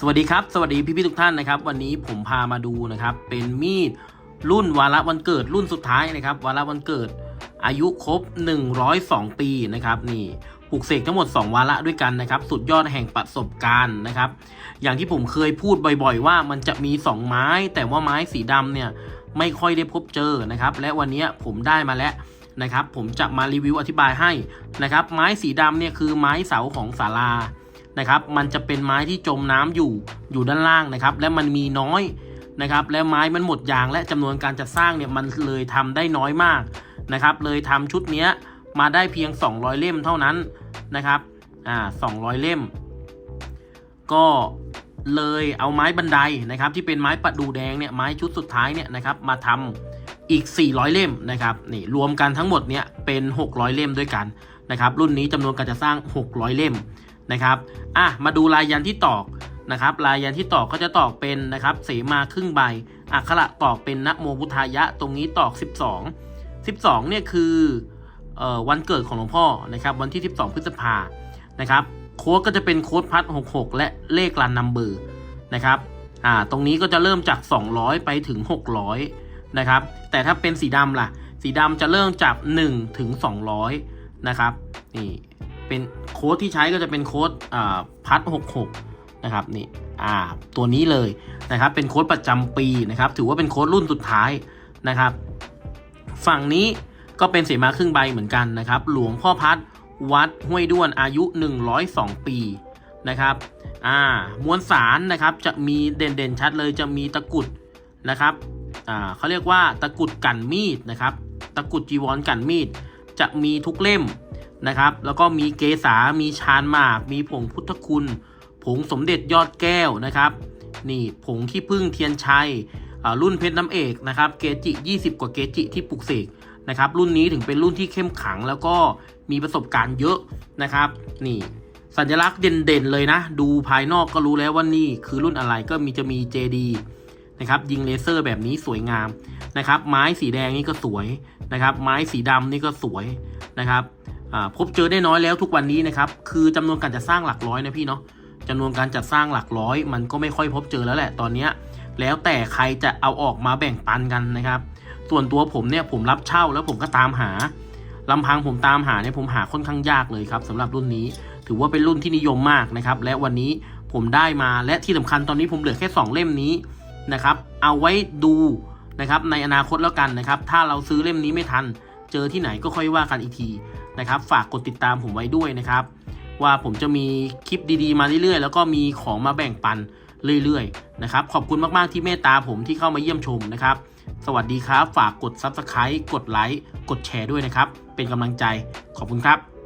สวัสดีครับ สวัสดีพี่พี่ๆทุกท่านนะครับ วันนี้ผมพามาดูนะครับ เป็นมีดรุ่นวาระวันเกิดรุ่นสุดท้ายนะครับ วาระวันเกิดอายุครบ 102 ปีนะครับนี่ปลูกเสกทั้งหมด 2 วาระด้วยกันนะครับ สุดยอดแห่งประสบการณ์นะครับ อย่างที่ผมเคยพูดบ่อยๆ ว่ามันจะมี 2 ไม้ แต่ว่าไม้สีดำเนี่ยไม่ค่อยได้พบเจอนะครับ และวันนี้ผมได้มาแล้วนะครับ ผมจะมารีวิวอธิบายให้นะครับ ไม้สีดำเนี่ยคือไม้เสาของศาลา นะครับมันจะเป็นไม้ที่จมน้ำอยู่อยู่ด้านล่างนะครับ และมันมีน้อยนะครับ และไม้มันหมดยางและจำนวนการจัดสร้างเนี่ยมันเลยทำได้น้อยมากนะครับ เลยทำชุดเนี้ยมาได้เพียง 200 เล่มเท่านั้นนะครับอ่า200 เล่ม ก็เลยเอาไม้บันไดนะครับ ที่เป็นไม้ประดูแดงเนี่ยไม้ชุดสุดท้ายเนี่ยนะครับ มาทำอีก 400 เล่มนะครับนี่รวมกันทั้งหมดเนี่ยเป็น 600 เล่มด้วยกันนะครับ รุ่นนี้จำนวนการจัดสร้าง 600 เล่ม นะครับอะมาดูลายยันที่ตอกนะครับลายยันที่ตอกก็จะตอกเป็นนะครับเสมาครึ่งใบอักขระตอกเป็นนะโมพุทธายะ ตรงนี้ตอก 12 12เนี่ยคือเอ่อวันเกิดของหลวงพ่อนะครับวันที่ 12 พฤษภานะครับโค้ดก็จะเป็นโค้ดพัด66 และเลขรันนัมเบอร์นะครับอ่าตรงนี้ก็จะเริ่มจาก 200 ไปถึง 600นะครับแต่ถ้าเป็นสีดำล่ะ สีดำจะเริ่มจาก 1 ถึง 200นะครับนี่เป็น โค้ดที่ใช้ก็จะเป็นโค้ดพัด66นะครับนี่อ่าตัวนี้เลยนะครับเป็นโค้ดประจำปีนะครับถือว่าเป็นโค้ดรุ่นสุดท้ายนะครับ ฝั่งนี้ก็เป็นเสมาครึ่งใบเหมือนกันนะครับ หลวงพ่อพัดวัดห้วยด้วนอายุ 102 ปีนะครับอ่ามวลสารนะครับจะมีเด่นๆชัดเลยจะมีตะกุดนะครับอ่าเขาเรียกว่าตะกุดกันมีดนะครับ ตะกุดจีวรกันมีด จะมีทุกเล่ม นะครับ แล้วก็มีเกษา มีชานหมาก มีผงพุทธคุณ ผงสมเด็จยอดแก้วนะครับ นี่ผงขี้ผึ้งเทียนชัยอ่ารุ่นเพชรน้ำเอกนะครับ เกจิ 20 กว่าเกจิที่ปลุกเสกนะครับ รุ่นนี้ถึงเป็นรุ่นที่เข้มขังแล้วก็มีประสบการณ์เยอะนะครับ นี่สัญลักษณ์เด่นๆเลยนะ ดูภายนอกก็รู้แล้วว่านี่คือรุ่นอะไรก็มีจะมี JD นะครับยิงเลเซอร์แบบนี้สวยงามนะครับ ไม้สีแดงนี่ก็สวยนะครับ ไม้สีดำนี่ก็สวยนะครับ พบเจอได้น้อยแล้วทุกวันนี้นะครับคือจำนวนการจัดสร้างหลักร้อยนะพี่เนาะจำนวนการจัดสร้างหลักร้อย มันก็ไม่ค่อยพบเจอแล้วแหละตอนนี้แล้วแต่ใครจะเอาออกมาแบ่งปันกันนะครับ ส่วนตัวผมเนี่ยผมรับเช่าแล้วผมก็ตามหาลำพังผมตามหาเนี่ยผมหาค่อนข้างยากเลยครับสำหรับรุ่นนี้ ถือว่าเป็นรุ่นที่นิยมมากนะครับ และวันนี้ผมได้มาและที่สำคัญตอนนี้ผมเหลือแค่ 2 เล่มนี้นะครับ เอาไว้ดูนะครับในอนาคตแล้วกันนะครับ ถ้าเราซื้อเล่มนี้ไม่ทัน เจอที่ไหนก็ค่อยว่ากันอีกทีนะครับ ฝากกดติดตามผมไว้ด้วยนะครับ ว่าผมจะมีคลิปดีๆ มาเรื่อยๆ แล้วก็มีของมาแบ่งปันเรื่อยๆนะครับ ขอบคุณมากๆที่เมตตาผมที่เข้ามาเยี่ยมชมนะครับ สวัสดีครับ ฝากกด Subscribe กดไลค์กดแชร์ด้วยนะครับ เป็นกำลังใจขอบคุณครับ